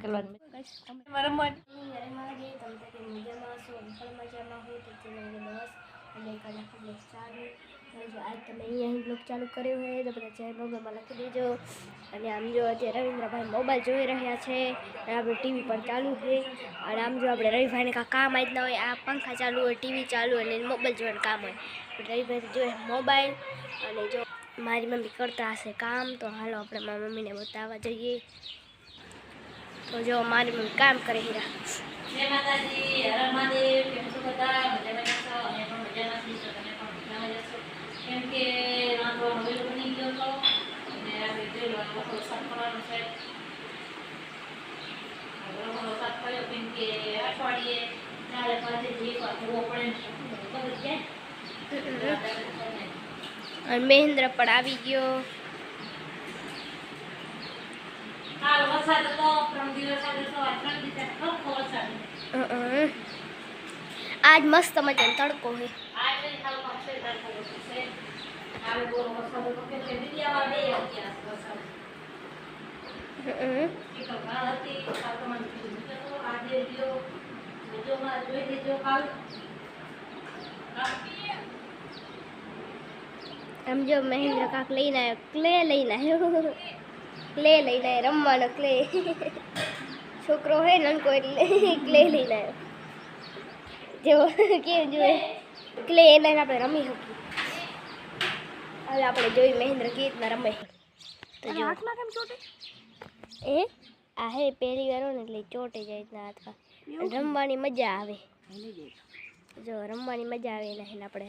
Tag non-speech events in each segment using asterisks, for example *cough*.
કરવાનું રમવા મજામાં છો હું પણ મજામાં હું તો ચેનલ બસ અને કલા બ્લોગ ચાલુ અને જો આજ તમે અહીંયા બ્લોગ ચાલુ કર્યો હોય તો બધા બ્લોગમાં લખી દેજો અને આમ જો અત્યારે રવિન્દ્રભાઈ મોબાઈલ જોઈ રહ્યા છે અને આપણે ટીવી પણ ચાલુ છે અને આમ જો આપણે રવિભાઈને કાંઈ કામ આજના હોય આ પંખા ચાલુ હોય ટીવી ચાલુ હોય અને મોબાઈલ જોવાનું કામ હોય રવિભાઈ જોઈએ મોબાઈલ અને જો મારી મમ્મી કરતા હશે કામ તો હાલો આપણે મારી મમ્મીને બતાવવા જઈએ તો જો મારી મમ્મી કામ કરે હીરા જય માતાજી હર હર મહાદેવ કેમ છો બધા? મજામાં છો? અમે પણ મજામાં છીએ તો તમે પણ મજામાં જશો કેમ કે રાંધવાનો વેલો બની ગયો હતો અને આપણે જોઈ લો રસોડું છે. રસોડું કર્યો કેમ કે અઠવાડિયે ચાલે પાંચે એક વાર પડે ને બગડી જાય અને મહેન્દ્ર પણ આવી ગયો. હાલ વરસાદ હતો. અહં. આજ મસ્ત મજાનો તડકો હે કાલ આમ જો મહેન્દ્ર કાક લઈને આવ્યો. ક્લે લઈને આવ્યો? ક્લે લઈને આવ્યો? રમવાનો ક્લે? છોકરો હે નનકો એટલે ક્લે લઈને આવ્યો જેવો કેમ જોઈએ ક્લે એને આપણે રમી શકીએ. હવે આપણે જોઈ મહેન્દ્ર કેવી રીતના રમે. તો જો. કેમ ચોટે? એ આ હે પહેલી વાર હોય ને એટલે ચોટે જાય રીતના હાથમાં. અને રમવાની મજા આવે. જો રમવાની મજા આવે એના એને આપણે.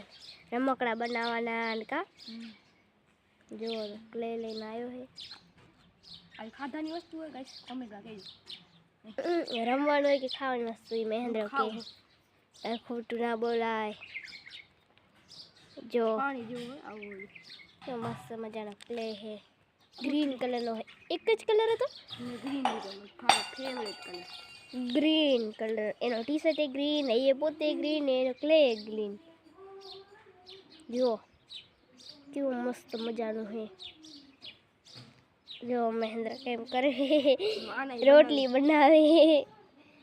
રમકડા બનાવવાના ને કા? જો ક્લે લઈને આવ્યો છે આ ખાધાની વસ્તુ હોય ગાઈસ. કમેન્ટમાં કહેજો ઉહ, રમવાનું હોય કે ખાવાની વસ્તુ એ મહેન્દ્ર કે. ખોટું ના બોલાય. જો. કેવો મસ્ત મજાનો પ્લે હે ગ્રીન કલરનો હે એક જ કલર હતો? Green colour favourite colour green colour એનો ટી શર્ટ એ ગ્રીન એ પોતે ગ્રીન એનો ક્લે ગ્રીન જો. કેવું મસ્ત મજાનું છે. જો મહેન્દ્ર કેમ કરે રોટલી બનાવે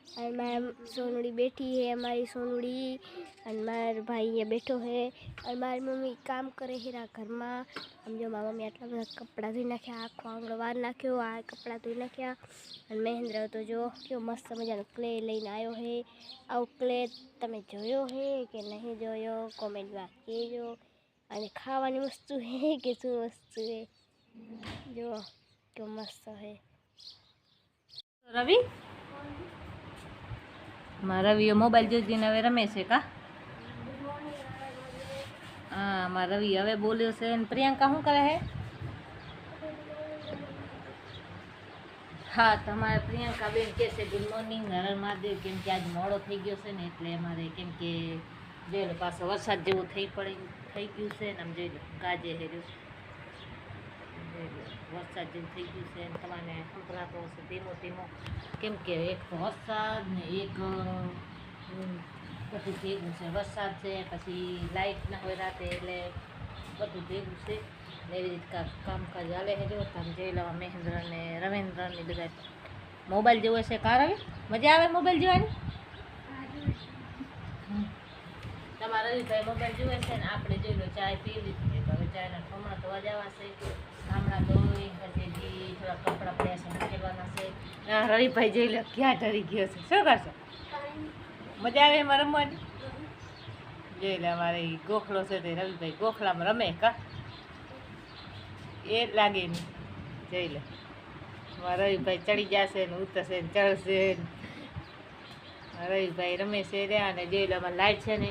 અને મારા સોનુડી બેઠી છે અમારી સોનુડી અને મારો ભાઈ અહીંયા બેઠો છે અને મારી મમ્મી કામ કરે હીરા ઘરમાં આમ જો મારી મમ્મી આટલા બધા કપડાં ધોઈ નાખ્યા આખો આંગળો વાર નાખ્યો આ કપડાં ધોઈ નાખ્યા અને મહેન્દ્ર તો જો કેવો મસ્ત મજાનો ક્લે લઈને આવ્યો છે આવો ક્લે તમે જોયો છે કે નહીં જોયો કોમેન્ટમાં કહેજો અને ખાવાની વસ્તુ છે કે શું વસ્તુ છે જો કેવો મસ્ત છે રવિ? મારા રવિઓ મોબાઈલ જોઈ જોઈને હવે રમે છે કા? હા, મારા રવિ હવે બોલ્યો છે પ્રિયંકા શું કરે છે હા, તમારે પ્રિયંકા બેન કહે છે ગુડ મોર્નિંગ નરણ મહાદેવ, કેમ કે આજ મોડો થઈ ગયો છે ને, એટલે અમારે કેમ કે જોઈ લો, પાછો વરસાદ જેવું થઈ પડે, થઈ ગયું છે ને, આમ જોઈ લો, ગાજે હેર્યું વરસાદ જેવું થઈ ગયું છે. તમારે સંભળાતો હશે ધીમો ધીમો કેમ કે એક વરસાદ ને એક બધું ભેગું છે. વરસાદ છે, પછી લાઇટ ના હોય રાતે એટલે બધું ભેગું છે. એવી રીતે કામકાજ હાલે છે. જો તમે જોઈ લેવા મહેન્દ્ર ને રવિન્દ્ર ને બધા મોબાઈલ જેવો છે. કાર આવે? મજા આવે મોબાઈલ જોવાની? તમારા રવિભાઈ મોબાઈલ જોવે છે ને, આપણે જોઈ લો, ચાય પીવી તો હવે ચાયના ઠમણા ધોવા જવા છે ગામડા ધોઈ હજી થોડા કપડાં પડ્યા છે ખેલવાના છે. રવિભાઈ જોઈ લો, ક્યાં ડરી ગયો છે? શું કરશો? મજા આવે એમાં રમવાની? જોઈ લે, અમારે ગોખલો છે તે રવિભાઈ, ગોખલામાં રમે કા? એ લાગે નહીં જઈ લે. રવિભાઈ ચડી જશે ને ઉતરશે ને ચડશે ને. રવિભાઈ રમે છે રહ્યા અને જોઈ લો, અમારે લાઈટ છે ને,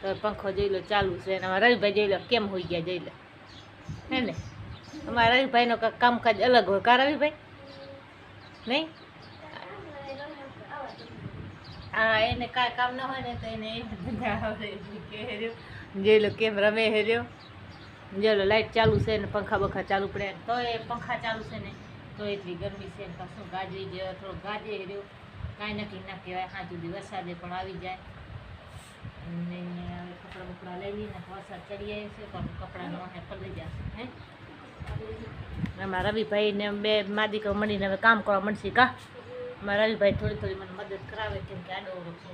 તો પંખો જોઈ લો ચાલુ છે અમારા રવિભાઈ જોઈ લો, કેમ હોઈ ગયા જોઈ લો? હે ને? અમારા રવિભાઈનો કામકાજ અલગ હોય. કા રવિભાઈ? નહીં? હા, એને કાંઈ કામ ન હોય ને તો એને એ જોઈ લો કેમ રમે હેર્યો. જોઈ લો, લાઈટ ચાલુ છે ને પંખા બંખા ચાલુ પડે તો એ પંખા ચાલુ છે ને તો એટલી ગરમી છે ને પાછું ગાજરી જેવો થોડો ગાજે હેર્યો. કાંઈ નક્કી ના કહેવાય. હા સુધી વરસાદે પણ આવી જાય. અને હવે કપડાં બપડા લઈ લઈને વરસાદ ચડી આવ્યો છે પણ કપડાં ન પલળી જશે. હે? એમાં રવિભાઈને બે બે માદિકો મળીને હવે કામ કરવા મળશે કા? મારા રવિભાઈ થોડી થોડી મને મદદ કરાવે કેમ કે આડો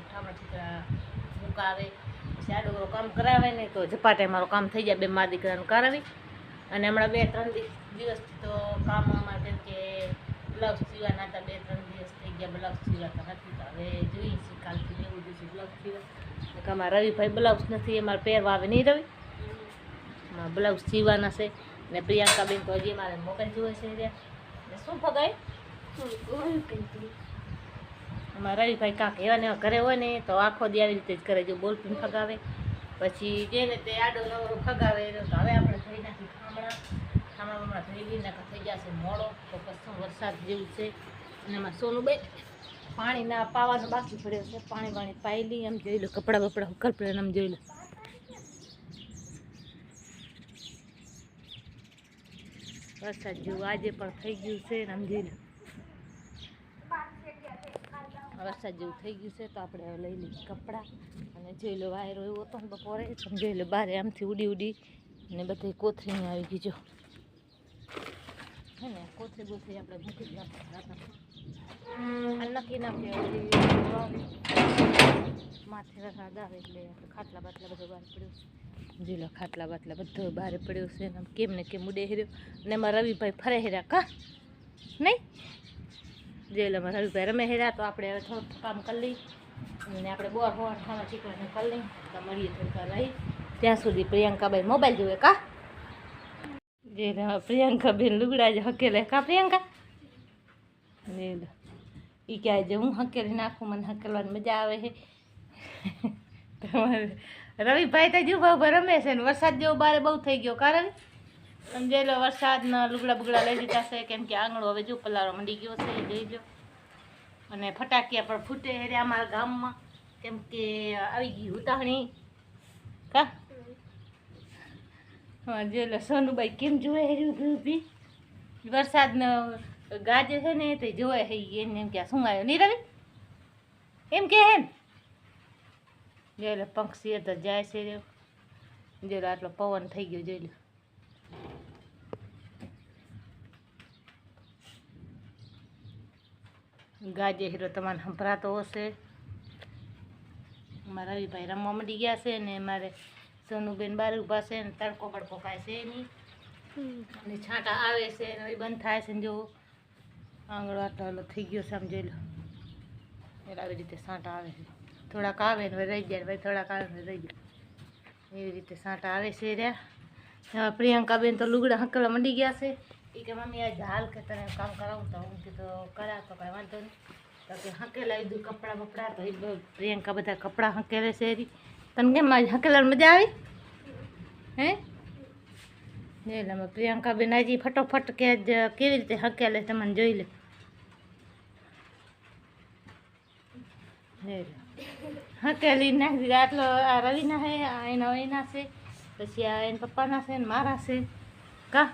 ઠામડા છોકરા મુકાવે પછી આડો કામ કરાવે ને તો ઝપાટે મારું કામ થઈ જાય બે મા દીકરાનું કરાવી. અને હમણાં બે ત્રણ દિવસથી તો કામ અમારે કેમ કે બ્લાઉઝ સીવાના હતા બે ત્રણ દિવસ થઈ ગયા બ્લાઉઝ સીવાતા નથી તો હવે જોઈએ છીએ કાલથી લેવું જોઈએ બ્લાઉઝ સીવા. કે અમારા રવિભાઈ બ્લાઉઝ નથી અમારે પહેરવા આવે નહીં રવિ. બ્લાઉઝ સીવાના છે. ને પ્રિયંકાબેન તો હજી મારે મોબાઈલ જુએ છે ને શું ફગાય અમારા રવિભાઈ કાંક એવા ને ઘરે હોય ને, તો આખો દી આવી રીતે જ કરે, જો બોલ પણ ફગાવે પછી જેને તે આડો નવરો ફગાવે તો હવે આપણે થઈ નાખી ખામણા. ખામણા હમણાં થઈ ગઈ નાખા થઈ જશે મોડો. તો કશું વરસાદ જેવું છે. અને એમાં સોનું બે પાણી ના પાવાનું બાકી પડ્યો છે. પાણી પાણી પાઈ લઈ એમ જોઈ લો, કપડાં બપડા ઉકલ પડે એમ જોઈ લો. વરસાદ જેવું. આજે પણ થઈ ગયું છે રમજીને વરસાદ જેવું થઈ ગયું છે તો આપણે હવે લઈ લઈએ કપડાં. અને જોઈ લો વાયરો એવો હતો ને બપોરે. તમે જોઈ લો બારે આમથી ઉડી ઉડી અને બધી કોથળીને આવી ગઈ જો. હે ને, કોથળી બોથરી આપણે મૂકી જ રાખતા આ નક્કી નાખીએ માથે વરસાદ આવે એટલે ખાટલા બાટલા બધું બહાર પડ્યું છે. જોઈ લો ખાટલા બાટલા બધો બહાર પડ્યો છે ને કેમ ને કેમ ઉડે હેર્યો અને એમાં રવિભાઈ ફરે હેર્યા કા? નહીં? જેલમાં રવિભાઈ રમે હેરા તો આપણે હવે થોડુંક કામ કરી લઈ અને આપણે બોર હોવા ખાવા ચીકવાને કરી લઈએ. તો મળીએ થોડીક રહી ત્યાં સુધી પ્રિયંકાભાઈ મોબાઈલ જોવે કા? જે પ્રિયંકાબેન લુગડા જ હકેલે, કા પ્રિયંકા? ને એ ક્યાંય જે હું હકેલી નાખું, મને હકેલવાની મજા આવે છે. *laughs* તમારે રવિભાઈ તો જો ભાવ રમે છે ને વરસાદ જેવો બારે બહુ થઈ ગયો. કારણ સમજેલો વરસાદના લુગડા બુગડા લઈ લીધા છે, કેમ કે આંગણો હવે જો પલાળો મંડી ગયો છે જોઈ લો. અને ફટાકિયા પણ ફૂટે હેરે અમારા ગામમાં. કેમ કે આવી ગઈ ઉતાહણી કા? હા, જોઈ લો સોનુભાઈ કેમ જોવે હેર્યું ઊભી વરસાદનો ગાજે છે ને, તે જોવે હે એને એમ કે શું આવ્યો? નહીં રવિ એમ કે હે ને? જોઈ એટલે પંક્ષી તો જાય છે જોઈ આટલો પવન થઈ ગયો, જોઈ લો. ગાજે હીરો તમારે સંભળાતો હશે. મારા રવિભાઈ રમવા મળી ગયા છે ને મારે સોનુબેન બાર ઊભા છે ને તડકો બડકો કાંઈ છે એની અને છાંટા આવે છે વળી બંધ થાય છે જો આંગળો આટલો થઈ ગયો છે આમ જોઈ લો. એટલે આવી રીતે છાંટા આવે છે. થોડાક આવે ને રહી જાય ભાઈ થોડાક આવે ને રહી જાય એવી રીતે સાંટા આવે છે રહ્યા. પ્રિયંકાબેન તો લુગડા હંકલા મંડી ગયા છે. એ કે, મમ્મી, આજે હાલ કે તને કામ કરાવું તો હું કીધું, કરા તો કાંઈ વાંધો નહીં. તો કે, હંકેલા દીધું કપડાં બપડા તો એ પ્રિયંકા બધા કપડાં હંકેલે છે એરી તને કેમ આજ હંકેલાની મજા આવી? હે? એટલે પ્રિયંકાબેન હજી ફટોફટ કે કેવી રીતે હંકેલે તમને જોઈ લે લે. લે. હકેલી નાખી દીધા આટલો આ રવિના છે આ એના એના છે, પછી આ એના પપ્પાના છે ને મારા છે. કા?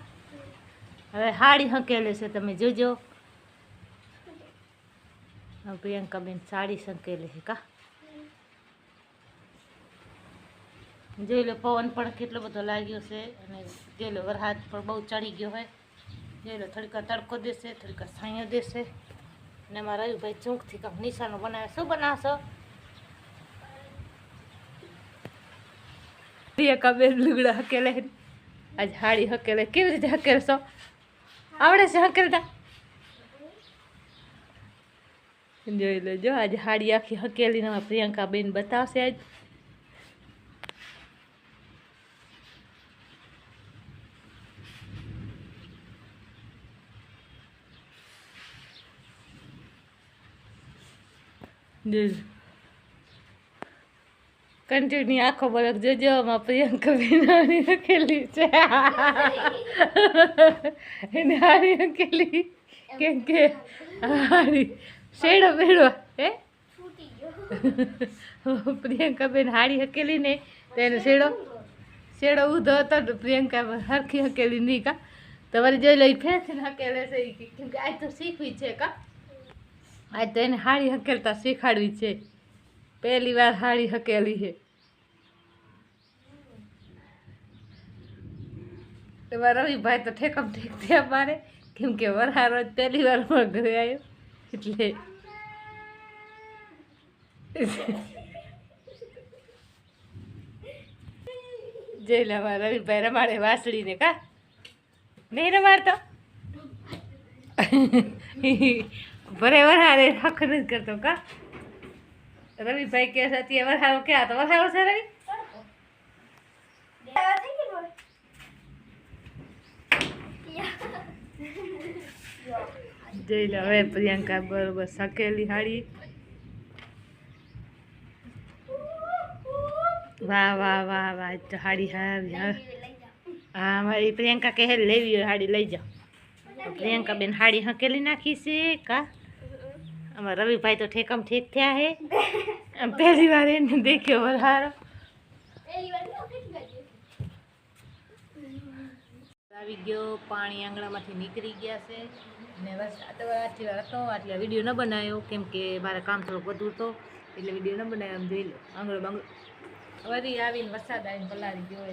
હવે હાડી સંકેલે છે, તમે જોજો. પ્રિયંકાબેન સાડી સંકેલે છે, કા? જોઈ લો, પવન પણ કેટલો બધો લાગ્યો છે, અને જોઈ લો, વરસાદ પણ બહુ ચડી ગયો હોય. જોઈ લો, થોડીક તડકો દેશે, થોડીક છાંયો દેશે. અને મારા રવિભાઈ ચોંકથી કાંક નિશાનો બનાવે. શું બનાવશો? પ્રિયંકાબેન લુગડા હકેલે આજ હાડી હકેલે. કેવી રીતે હકેલશો આવડે છે હકેલતા? જોઈ લેજો, આજે હાડી આખી હકેલીને પ્રિયંકા બેન બતાવશે આજ. કન્ટિન્યુ આખો બળક જોજો આમાં પ્રિયંકા બેનાની હકેલી છે. એને હારી હકેલી કેમ કે હારી. શેડો બેડો હે? પ્રિયંકા બેન હાડી હકેલી ને તેને શેડો? શેડો ઊંધો હતો પ્રિયંકા હરખી હકેલી નહીં કા? તમારે જોઈ લો ફેંસીને હકેલે છે કેમ કે આજ તો શીખવી છે, કા? આજ તો એને હાડી હકેલતા શીખાડવી છે. પહેલી વાર હાળી હકેલી છે. એમાં રવિભાઈ તો ઠેકમ ઠેક થયા મારે. કેમ કે વરહાર પહેલી વાર પણ ઘરે આવ્યો એટલે જઈ લે રવિભાઈ, રમાડે વાસળીને કા? નહીં રમાડતો? ભરે વરહારે હક નથી કરતો કા? રવિભાઈ કે અત્યારે વરહારો ક્યાં તો વરહારો છે રવિ? જઈ લે, હવે પ્રિયંકા બરોબર સકેલી હાડી. વાહ વાહ વાહ વાહ હાડી હારી, હા. હા, મારી પ્રિયંકા કહે લેવી હોય હાડી, લઈ જાઓ. પ્રિયંકા બેન હાડી હકેલી નાખી છે, કા? અમારા રવિભાઈ તો ઠેકમ ઠેક થયા હે. પહેલી વાર એને દેખ્યો વધારો આવી ગયો, પાણી આંગણામાંથી નીકળી ગયા છે. ને બસ આટલી વાર હતો એટલે વીડિયો ન બનાવ્યો, કેમ કે મારે કામ થોડુંક વધુ હતો, એટલે વીડિયો ન બનાવ્યો એમ જોઈ લો. આંગળો બાંગળો. વધી આવીને વરસાદ આવીને પલાળી ગયો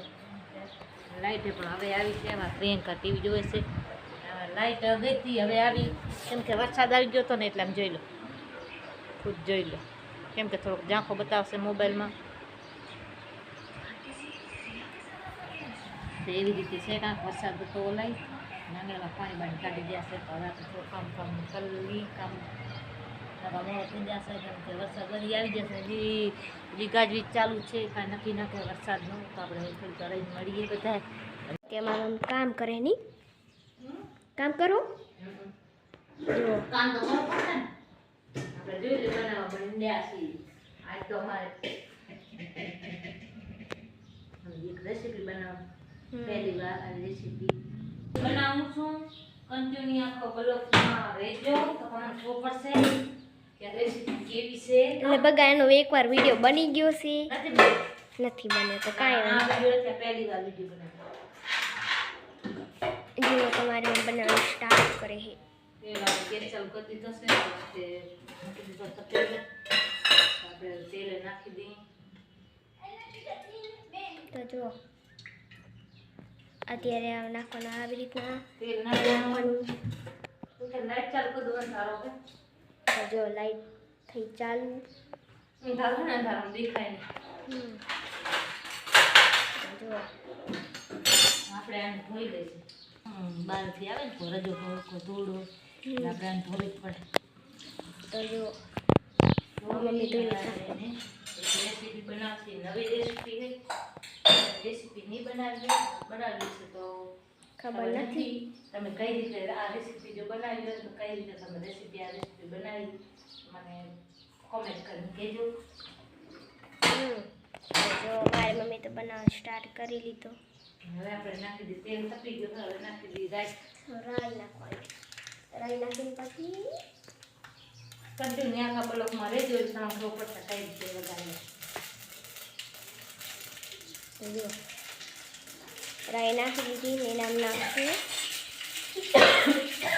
લાઇટે પણ હવે આવી છે એમાં પ્રિયંકા ટીવી જોવે છે. લાઇટ ગઈ હતી હવે આવી. કેમ કે વરસાદ આવી ગયો હતો ને એટલે આમ જોઈ લો. ખુદ જોઈ લો. કેમ કે થોડોક ઝાંખો બતાવશે મોબાઈલમાં. તો એવી રીતે છે કાંક વરસાદ તો ઓલાય. નાંગળમાં પાણી બાણી કાઢી ગયા છે તો હવે આપણે થોડું કામ કામ કરી કામ મોડો થઈ જશે કેમ કે વરસાદ વળી આવી જશે હજી હજી ગાજવીજ ચાલુ છે કાંઈ નક્કી ના કે વરસાદનું તો આપણે થોડીક રહીને મળીએ બધા કે મારું કામ કરે નહીં? કામ કરો? કામ તો કરવું પડશે ને આપણે જોઈ બનાવવા માંડ્યા છીએ. આજ તો અમારે એક રેસીપી બનાવ પહેલી વાર આ રેસીપી બનાવું છું. કન્ટિન્યુ આખો બ્લોકમાં રહેજો. તો તમને ખબર પડશે કે રેસીપી કેવી છે. એટલે બગા એનો એકવાર વીડિયો બની ગયો છે. નથી બની. બન્યો તો કાંઈ આ વીડિયો પહેલી વાર વીડિયો બનાવ્યો જો તમારે બનાવવાનું સ્ટાર્ટ કરે છે. ગેસ ચાલુ કરી દીધો છે મૂકી દીધો તપેલે આપણે તેલ નાખી દઈએ તો જો અત્યારે આમ નાખવાનું આવી રીતના તેલ નાખવાનું લાઈટ ચાલુ કરી દો સારો તો જો લાઈટ થઈ ચાલુ અંધારું ને અંધારું દેખાય નહીં હમ. જો આપણે આને ધોઈ લઈશું બહારથી આવે ને રજો થોડોક ધૂળો આને ધોવી જ પડે. તો જો મમ્મી ધોઈ રેસીપી બનાવશે. નવી રેસીપી છે. રેસીપી નહીં બનાવી બનાવી છે તો ખબર નથી. તમે કઈ રીતે આ રેસીપી જો બનાવી હોય તો કઈ રીતે તમે રેસીપી આ રેસીપી બનાવી મને કોમેન્ટ કરીને કહેજો. જો મારી મમ્મી તો બનાવવાનું સ્ટાર્ટ કરી લીધો. હવે આપણે નાખી દીધું તેલ તપી ગયું હવે નાખી દીધી રાઈ. રાઈ નાખવાની. રાઈ નાખીને પછી કન્ટિન્યુ આખા બ્લોકમાં રહેજો ખબર પડશે કઈ રીતે વધારે. જો. રાઈ નાખી દીધી ને નામ નાખશું છે.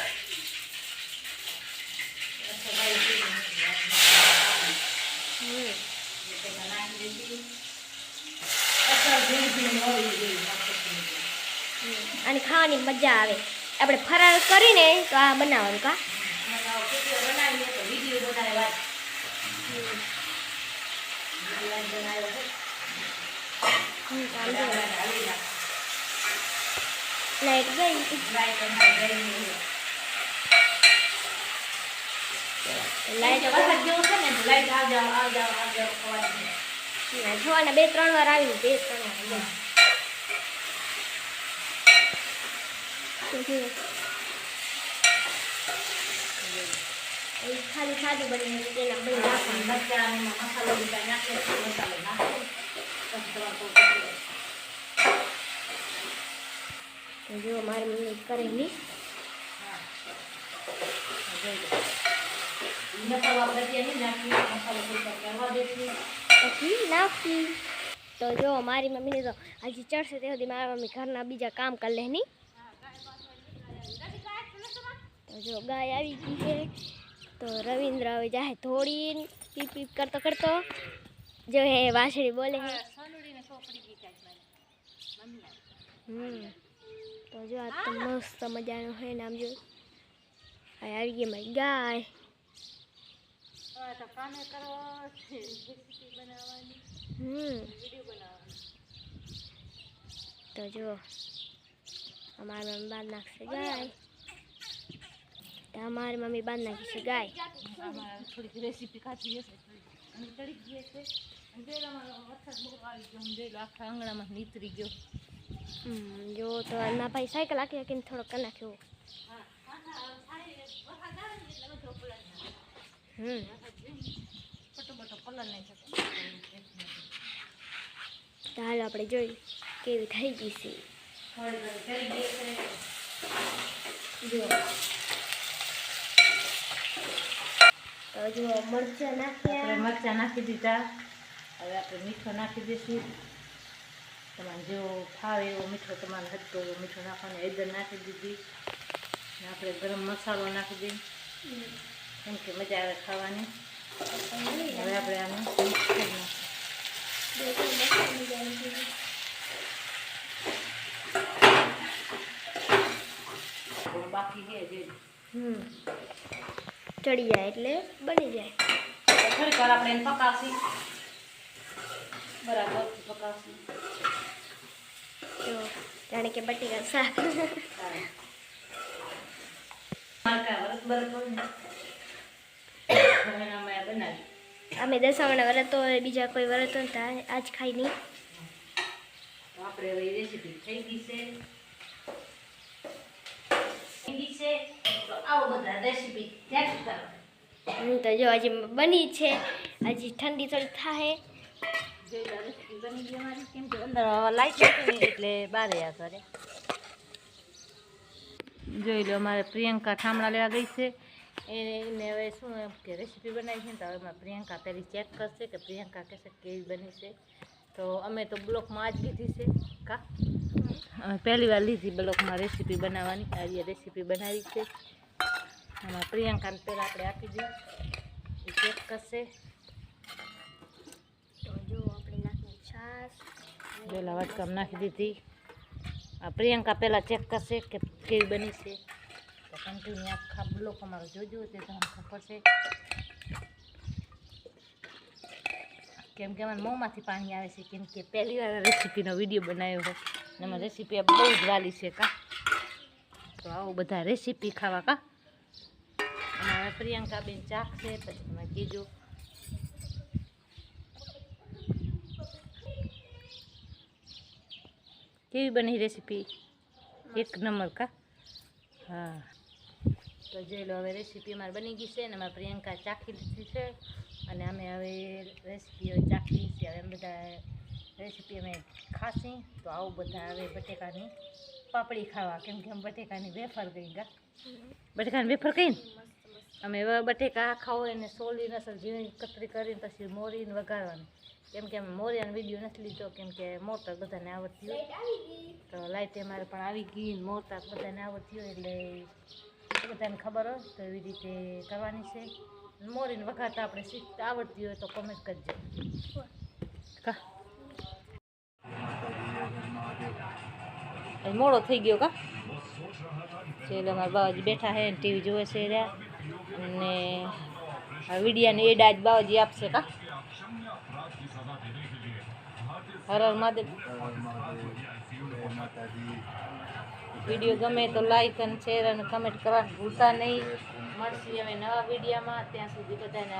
અને ખાવાની મજા આવે. આપણે ફરાળ કરીને તો આ બનાવવાનું કા બનાવીએ તો વીડિયો બનાવે વાત બનાવ્યો છે હમ, આમ જો હાલી નાખ લાઈટ ગઈ લાઈટ અમારે ગઈ નહીં. લાઈટ લાઈટ વરસાદ જેવું છે ને તો લાઈટ આવ જાવ આવ જાવ આવ જાવ થવાની છે. જોવાના બે ત્રણ વાર આવ્યું બે ત્રણ વાર આવ્યું. તો જો એ ખાલી સાદું બની ગયું તેના બની નાખવાનું મરચાં અને એમાં મસાલો બધા નાખે છે, મસાલો નાખો પછી તમારે કોઈ પકડે. તો જો મારી મમ્મી કરે નહીં હા. જોઈ લો. મસાલો આપણે ત્યાં નહીં નાખીએ મસાલો કોઈ કરવા દેશું પછી નાખી તો જો મારી મમ્મીને તો હજી ચડશે તે સુધી મારા મમ્મી ઘરના બીજા કામ કરી લે નહીં તો જો ગાય આવી ગઈ છે. તો રવિન્દ્ર હવે જાય થોડી પીપ પીપ કરતો કરતો. જો હે વાસળી બોલે હે હમ. તો જો આ તો મસ્ત મજાનો હે નામ જો. આ આવી ગઈ મારી ગાય. તો કામે કરો. રેસીપી બનાવવાની. હમ. વીડિયો બનાવવાની. તો જો અમારી મમ્મી બાદ નાખશે ગાય. તો અમારી મમ્મી બાદ નાખી છે ગાય. થોડીક રેસીપી કાચી હશે. અને ચડી ગઈ છે. અને પેલામાં વરસાદ બહુ આવી ગયો. હું જોઈ આખા આંગણામાં નીતરી ગયો. જો તો એના ભાઈ સાયકલ આખી આખીને થોડોક કરી નાખ્યો. હમ. હાલો આપણે જોઈ કેવી થઈ ગઈ છે. જો. તો જો મરચાં નાખ્યા. આપણે મરચાં નાખી દીધા. હવે આપણે મીઠો નાખી દઈશું. તમારે જેવો ફાવે એવો મીઠો તમારે હદતો એવો મીઠો નાખવાનો. એદર નાખી દીધી. ને આપણે ગરમ મસાલો નાખી દઈએ. કેમ કે મજા આવે ખાવાની. હવે આપણે આને મિક્સ કરી નાખીએ. બાકી છે જે હમ. ચડી જાય એટલે બની જાય. થોડીક વાર આપણે એને પકાવશી. બરાબર પકાવશી. તો જાણે કે બટેકા શાક અમે અમે વ્રત હોય બીજા કોઈ વ્રત હોય આજ ખાઈ નહીં. આપણે હવે રેસીપી થઈ ગઈ છે. થઈ ગઈ છે. તો આવો બધા રેસીપી ત્યાંથી કરો. હું તો જો હજી બની છે. હજી ઠંડી થોડી થાય જોઈ લો બની ગઈ અમારી. કેમ કે અંદર લાઈટ નથી એટલે બારે આ કરે જોઈ લો અમારે પ્રિયંકા ઠામડા લેવા ગઈ છે. એને હવે શું એમ કે રેસીપી બનાવી છે ને તો હવે પ્રિયંકા પહેલી ચેક કરશે કે પ્રિયંકા કહેશે કેવી બની છે. તો અમે તો બ્લોકમાં જ લીધી છે. કા? અમે પહેલી વાર લીધી બ્લોકમાં રેસીપી બનાવવાની. આ રેસીપી બનાવી છે. એમાં પ્રિયંકાને પહેલાં આપણે આપી દઈએ. એ ચેક કરશે તો જો આપણે નાખી છાશ. પેલા વાટકામાં નાખી દીધી. આ પ્રિયંકા પહેલાં ચેક કરશે કે કેવી બની છે. તો કન્ટિન્યુ આખા બ્લોક અમારો જોજો તે તમને ખબર છે. કેમ કે મને મોંમાંથી પાણી આવે છે કેમ કે પહેલી વાર રેસીપીનો વીડિયો બનાવ્યો હોય એમાં રેસીપી બહુ જ વાલી છે કા. તો આવો બધા રેસીપી ખાવા કા. પ્રિયંકા બેન ચાખશે પછી તમે કીજો કેવી બની રેસીપી? એક નંબર કા? હા. તો જોઈ લો હવે રેસીપી અમારે બની ગઈ છે અને અમારે પ્રિયંકા ચાખી લીધી છે. અને અમે હવે રેસીપીઓ ચાખી છે. હવે બધા રેસીપી અમે ખાશી તો આવું બધા હવે બટેકાની પાપડી ખાવા. કેમ કે બટેકાની વેફર ગઈ ગા. બટેકાની વેફર કઈ ને? અમે હવે બટેકા આખા હોય ને સોલી નસલ ઝીણી કતરી કરીને પછી મોરીને વઘારવાની. કેમ કે અમે મોરિયાનો વીડિયો નથી લીધો કેમ કે મોટર બધાને આવડતી હોય. તો લાઈટ અમારે પણ આવી ગઈ મોટર બધાને આવડતી હોય એટલે બધાને ખબર હોય તો એવી રીતે કરવાની છે. મોરીને વઘારતા આપણે શીખ આવડતી હોય તો કમેન્ટ કરજો. કા? મોડો થઈ ગયો કા? એટલે અમારા બાબાજી બેઠા છે ટીવી જોવે છે રહ્યા. અને વિડીયાની એડ આજ બાબાજી આપશે કા? હર હર મહાદેવ. વીડિયો ગમે તો લાઈક અને શેર અને કમેન્ટ કરવાનું ભૂલતા નહીં. મળશે હવે નવા વિડીયામાં. ત્યાં સુધી બધાને.